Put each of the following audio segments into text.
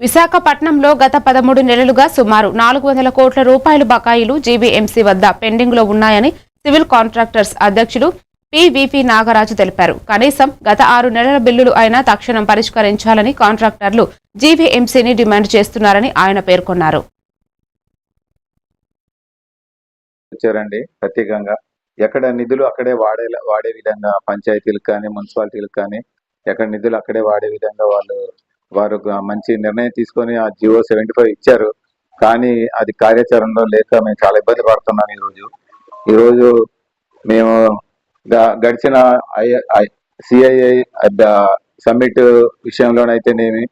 విశాఖపట్నంలో గత పదమూడు నెలలుగా సుమారు నాలుగు వందల కోట్ల రూపాయల బకాయిలు జీబీఎంసీ వద్ద పెండింగ్లో ఉన్నాయని సివిల్ కాంట్రాక్టర్స్ అధ్యక్షుడు పివిపి నాగరాజు తెలిపారు. కనీసం గత ఆరు నెలల బిల్లులు అయినా తక్షణం పరిష్కరించాలని కాంట్రాక్టర్లు జీవీఎంసీని డిమాండ్ చేస్తున్నారని ఆయన పేర్కొన్నారు. ప్రత్యేకంగా ఎక్కడ నిధులు అక్కడే వాడే వాడే విధంగా పంచాయతీలకు కానీ మున్సిపాలిటీలకు కానీ ఎక్కడ నిధులు అక్కడే వాడే విధంగా వాళ్ళు వారు మంచి నిర్ణయం తీసుకొని ఆ జియో సెవెంటీ ఫైవ్ ఇచ్చారు. కానీ అది కార్యాచరణలో లేక మేము చాలా ఇబ్బంది పడుతున్నాం ఈరోజు. ఈరోజు మేము గడిచిన సిఐఐ సమ్మిట్ విషయంలోనైతేనేమి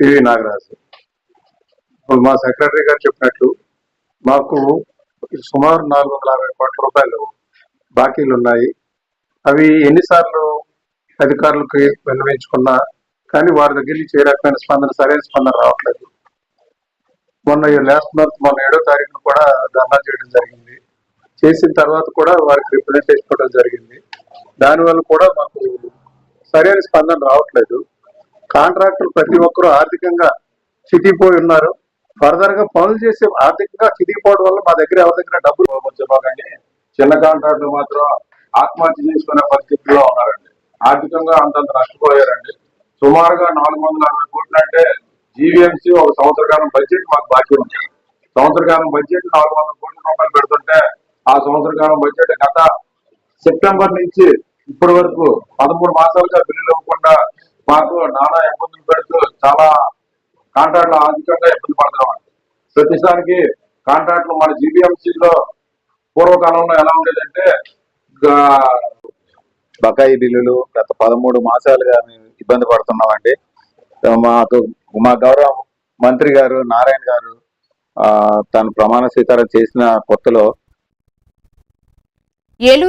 పివి నాగరాజు. ఇప్పుడు మా సెక్రటరీ గారు చెప్పినట్లు మాకు సుమారు నాలుగు వందల అరవై కోట్ల రూపాయలు బాకీలు ఉన్నాయి. అవి ఎన్నిసార్లు అధికారులకి విన్నవించుకున్నా కానీ వారి దగ్గర నుంచి ఏ రకమైన స్పందన సరైన స్పందన రావట్లేదు. మొన్న లాస్ట్ మంత్ మొన్న ఏడో తారీఖున కూడా ధర్నా చేయడం జరిగింది. చేసిన తర్వాత కూడా వారికి రిప్రజెంటేషన్ ఇవ్వడం జరిగింది. దానివల్ల కూడా మాకు సరైన స్పందన రావట్లేదు. కాంట్రాక్టర్ ప్రతి ఒక్కరూ ఆర్థికంగా చితికిపోయి ఉన్నారు. ఫర్దర్గా పనులు చేసే ఆర్థికంగా చితికిపోవడం వల్ల మా దగ్గర ఎవరి దగ్గర డబ్బులు చెప్పకండి చిన్న కాంట్రాక్టర్ మాత్రం ఆత్మహత్య చేసుకునే పరిస్థితిలో ఉన్నారండి. ఆర్థికంగా అంతంత నష్టపోయారండి. సుమారుగా నాలుగు వందల అరవై కోట్లు అంటే జీవీఎంసీ ఒక సంవత్సరకాలం బడ్జెట్ మాకు బాకీ ఉంది. సంవత్సరకాలం బడ్జెట్ నాలుగు వందల కోట్ల రూపాయలు పెడుతుంటే ఆ సంవత్సరకాలం బడ్జెట్ గత సెప్టెంబర్ నుంచి ఇప్పటి వరకు పదమూడు మాసాలుగా బిల్లులు ఇవ్వకుండా మాకు నానా ఇబ్బందులు పెడుతూ చాలా కాంట్రాక్టులు ఆర్థికంగా ఇబ్బంది పడుతున్నామండి ప్రతిసారికి కాంట్రాక్టులు మన జీబీఎంసీలో పూర్వకాలంలో ఎలా ఉండేదంటే బకాయి బిల్లులు గత పదమూడు మాసాలుగా మేము ఇబ్బంది పడుతున్నామండి. మాకు మా గౌరవ మంత్రి గారు నారాయణ గారు ఆ, తను ప్రమాణ స్వీకారం చేసిన కొత్తలో ఏలూరు